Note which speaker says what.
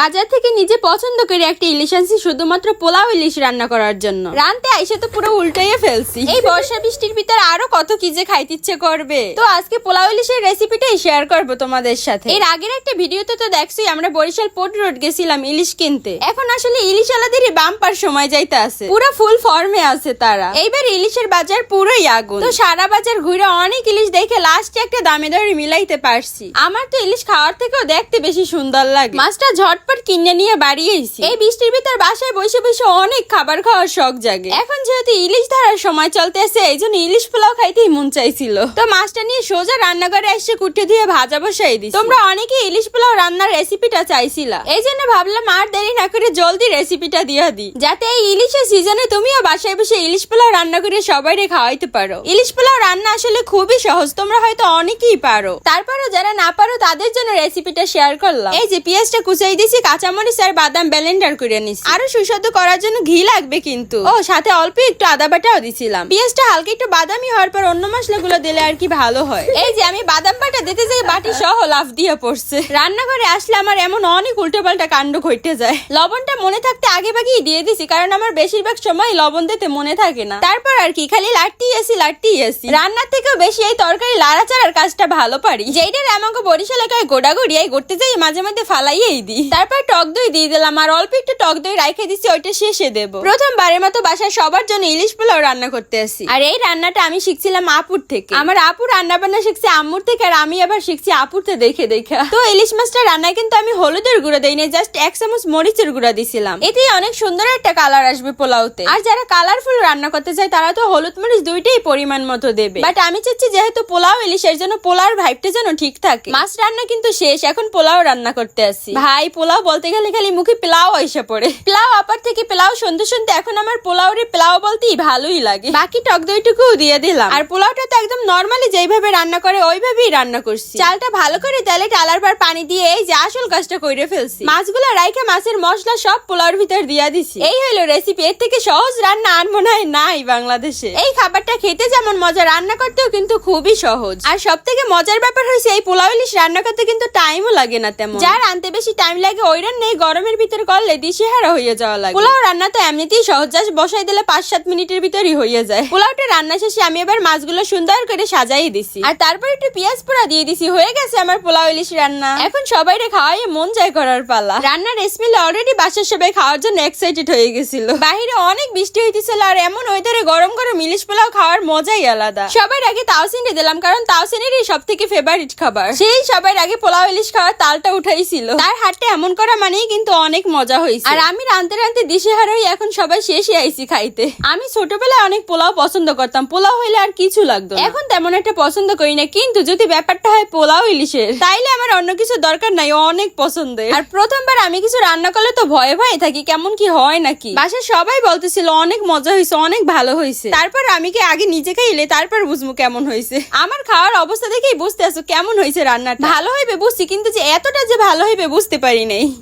Speaker 1: বাজার থেকে নিজে পছন্দ করে একটা ইলিশ আনছি শুধুমাত্র পোলাও ইলিশ রান্না করার জন্য। রানতে আইসে তো পুরো উল্টাইয়ে ফেলছি। এই বর্ষা বৃষ্টির ভিতর আরও কত কি যে খাইতে ইচ্ছে করবে। তো আজকে পোলাও ইলিশের রেসিপিটাই শেয়ার করব তোমাদের সাথে। এর আগের একটা ভিডিওতে তো দেখছোই আমরা বরিশাল পোর্ট রোড গেছিলাম ইলিশ কিনতে। এখন আসলে ইলিশ আলাদেরই বাম্পার সময় যাইতে আছে। পুরো ফুল ফর্মে আছে তারা। এইবার ইলিশের বাজার পুরোই আগুন। তো সারা বাজার ঘুরে অনেক ইলিশ দেখে লাস্টে একটা দামে দরে মিলাইতে পারছি। আমার তো ইলিশ খাওয়ার থেকেও দেখতে বেশি সুন্দর লাগে। মাছটা ঝটপট কিনে নিয়ে বাড়ি এসেছি এই বৃষ্টির ভিতর বাসায় বসে বসে অনেক খাবার খাওয়ার শখ জাগে। এখন যেহেতু ইলিশ ধরার সময় চলতে আছে এই জন্য ইলিশ পোলাও খাইতেই মন চাইছিল। তো মাছটা নিয়ে সোজা রান্নাঘরে এসে কুটে দিয়ে ভাজা বসাই দিই তোমরা অনেকে ইলিশ পোলাও রান্নার রেসিপিটা চাইছিলা। এই জন্য ভাবলাম আর দেরি না করে জলদি রেসিপিটা দিয়ে দিই। যাতে এই ইলিশের সিজনে তুমিও বাসায় বসে ইলিশ পোলাও রান্না করে সবাইরে খাওয়াইতে পারো। ইলিশ পোলাও রান্না আসলে খুবই সহজ, তোমরা হয়তো অনেকেই পারো। তারপরও যারা না পারো, তাদের জন্য রেসিপিটা শেয়ার করলাম। এই যে পেঁয়াজটা কুচাই দিয়েছি কাঁচামরিচ আর বাদাম ব্লেন্ডার করে নিছি আরও সুস্বাদু করার জন্য ঘি লাগবে কিন্তু। ও, সাথে অল্প একটু আদা বাটাও দিছিলাম। পেঁয়াজটা হালকা একটু বাদামি হওয়ার পর অন্য মশলাগুলো দিলে আর কি ভালো হয়। এই যে, আমি বাদাম বাটা দিতে যাই, বাটি সহ লাফ দিয়ে পড়ছে। রান্নাঘরে আসলে আমার এমন অনেক উল্টো পাল্টা কাণ্ড ঘটে যায়। লবণটা মনে থাকতে আগে ভাগেই দিয়ে দিছি, কারণ আমার বেশিরভাগ সময় লবণ দিতে মনে থাকে না। তারপর আর কি, খালি লাটটি আসি লাটটি আসি রান্নার থেকেও বেশি এই তরকারি লাড়াচাড়ার কাজটা ভালো পারি। যেইটার আমাকে বরিশাল গোড়াগড়ি এই করতে যাই, মাঝে মাঝে ফালাইয়েই দিই। তারপর টক দই দিয়ে দিলাম আর অল্প একটু টক দই রাইখে দিছি, ওইটা শেষে দেব। প্রথমবারের মতো বাসায় সবার জন্য ইলিশ পোলাও রান্না করতে আসি। আর এই রান্নাটা আমি শিখছিলাম আপুর থেকে। আমার আপু রান্না বান্না শিখছে আম্মুর থেকে আর আমি আবার শিখছি আপুরতে দেখে দেখে। তো ইলিশ মাছটা রান্নায় কিন্তু আমি হলুদের গুঁড়ো দেই না জাস্ট এক চামচ মরিচের গুঁড়া দিছিলাম। এতেই অনেক সুন্দর একটা কালার আসবে পোলাওতে। আর যারা কালারফুল রান্না করতে চায়, তারা তো হলুদ মরিচ দুইটাই পরিমাণ মতো দেবে। বাট আমি চাচ্ছি যেহেতু পোলাও ইলিশের জন্য পোলাওর ভাইবটা যেন ঠিক থাকে। মাছ রান্না কিন্তু শেষ, এখন পোলাও রান্না করতে আসি। ভাই, পোলাও বলতে গেলে খালি মুখে পোলাও এসে পড়ে। পোলাও আপার থেকে পোলাও শুনতে শুনতে এখন আমার পোলাওরে পোলাও বলতেই ভালোই লাগে। বাকি টক দইটুকুও দিয়ে দিলাম। আর পোলাওটা তো একদম নর্মালি যেইভাবে রান্না করে ওইভাবেই রান্না করছি। চালটা ভালো করে তেলে টালার পর পানি দিয়ে এই যে আসল কাজটা করে ফেলছি। মাছগুলো রাইখে মাছের মশলা সব পোলাওর ভিতর দিয়া দিছি। এই হলো রেসিপি এর থেকে সহজ রান্না আর মনে হয় নাই বাংলাদেশে। এই খাবারটা খেতে যেমন মজা, রান্না করতেও কিন্তু খুবই সহজ। আর সব থেকে মজার ব্যাপার হয়েছে, এই পোলাও ইলিশ রান্না করতে কিন্তু টাইমও লাগে না তেমন। যার আনতে বেশি টাইম লাগে ওই রান্নাই গরমের ভিতর করলে দিশেহারা হয়ে যাওয়া লাগে। পোলাও রান্না তো এমনিতেই সহজ, জাস্ট বসাই দিলে পাঁচ সাত মিনিটের ভিতরই হয়ে যায়। পোলাওটা রান্না শেষে আমি এবার মাছগুলো সুন্দর করে সাজাই দিছি। আর তারপর একটু পেঁয়াজ পোড়া দিয়ে দিছি, হয়ে গেছে আমার পোলাও ইলিশ রান্না। এখন সবাই খাওয়াই মন যায় করার পালা। রান্নার স্মেল অলরেডি বাসার সবাই খাওয়ার জন্য এক্সাইটেড হয়ে গেছিল। বাইরে অনেক বৃষ্টি হইতেছিল আর এমন ওয়েদারে গরম গরম ইলিশ পোলাও খাওয়ার মজাই আলাদা। সবার আগে তাওসিনে দিলাম, কারণ তাওসিনেরই সব থেকে ফেভারিট খাবার। সেই সবার আগে পোলাও ইলিশ খাওয়ার তালটা উঠাইছিল। তার হাতটা এমন করা মানেই কিন্তু অনেক মজা হয়েছে। আর আমি রানতে রানতে দিশেহারা হয়ে এখন সবাই শেষে আইছি খাইতে। আমি ছোটবেলায় অনেক পোলাও পছন্দ করতাম পোলাও হইলে আর কিছু লাগতো এখন তেমন একটা পছন্দ করি না কিন্তু যদি ব্যাপারটা হয় পোলাও ইলিশের। তাইলে আমার অন্য কিছু দরকার নাই অনেক পছন্দের। আর প্রথমবার আমি কিছু রান্না করলে তো ভয়ে ভয়ে থাকি কেমন কি হয় নাকি? বাসায় সবাই বলতেছিল অনেক মজা হয়েছে অনেক ভালো হয়েছে তারপর আমি কি আগে নিজে খাইলে তারপর বুঝব কেমন হয়েছে আমার খাওয়ার অবস্থা দেখেই বুঝতে আসো কেমন হয়েছে রান্নাটা। ভালো হইবে বুঝছি কিন্তু যে এতটা যে ভালো হইবে বুঝতে পারি নাই